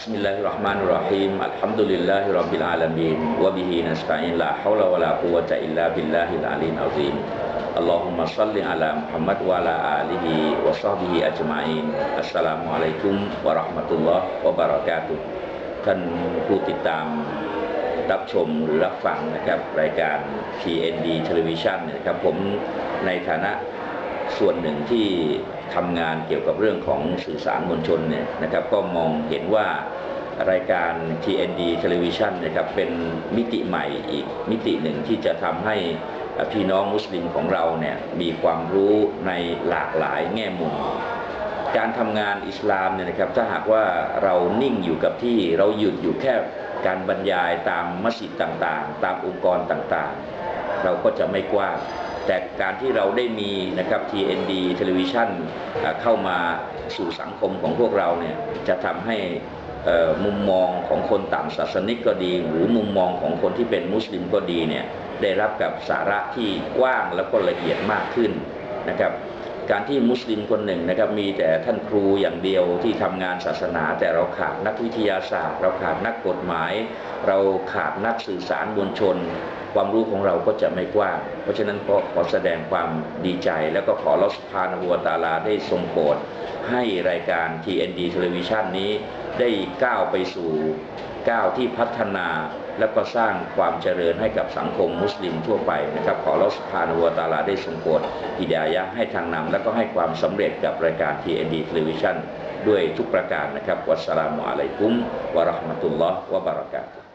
بسم الله الرحمن الرحيم الحمد لله رب العالمين وبه نستعين لا حول ولا قوة إلا بالله العلي العظيم اللهم صل على محمد وعلى آله وصحبه أجمعين السلام عليكم ورحمة الله وبركاته ท่านผู้ติดตามรับชมหรือรับฟังนะครับรายการ PND Television นะครับผมในฐานะส่วนหนึ่งที่ ทำงานเกี่ยวกับเรื่องของสื่อสารมวลชนเนี่ยนะครับก็มองเห็นว่ารายการ TND Television นะครับเป็นมิติใหม่อีกมิติหนึ่งที่จะทำให้พี่น้องมุสลิมของเราเนี่ยมีความรู้ในหลากหลายแง่มุม การทำงานอิสลามเนี่ยนะครับถ้าหากว่าเรานิ่งอยู่กับที่เราหยุดอยู่แค่การบรรยายตามมัสยิดต่างๆ ตามองค์กรต่างๆ เราก็จะไม่กว้าง แต่การที่เราได้มีนะครับ TND เท l e v i s i o n เข้ามาสู่สังคมของพวกเราเนี่ยจะทำให้มุมมองของคนต่างศาสนิกก็ดี หรือมุมมองของคนที่เป็นมุสลิมก็ดีเนี่ยได้รับกับสาระที่กว้างแล้วก็ละเอียดมากขึ้นนะครับการที่มุสลิมคนหนึ่งนะครับมีแต่ท่านครูอย่างเดียวที่ทำงานศาสนา แต่เราขาดนักวิทยาศาสตร์ เราขาดนักกฎหมาย เราขาดนักสื่อสารมวลชน ความรู้ของเราก็จะไม่กว้าง เพราะฉะนั้นก็ขอแสดงความดีใจ แล้วก็ขอรสพานวัวตาลาได้ทรงโปรดให้รายการ TND Television นี้ได้ก้าวไปสู่ก้าวที่พัฒนาแล้วก็สร้างความเจริญให้กับสังคมมุสลิมทั่วไปนะครับ ขอรสพานวัวตาลาได้ทรงโปรดฮิดายะให้ทางนำแล้วก็ให้ความสำเร็จกับรายการ TND Television ด้วยทุกประการนะครับ วัสสลามุอะลัยกุม วะราะห์มะตุลลอฮ์ วะบะเรากาตุ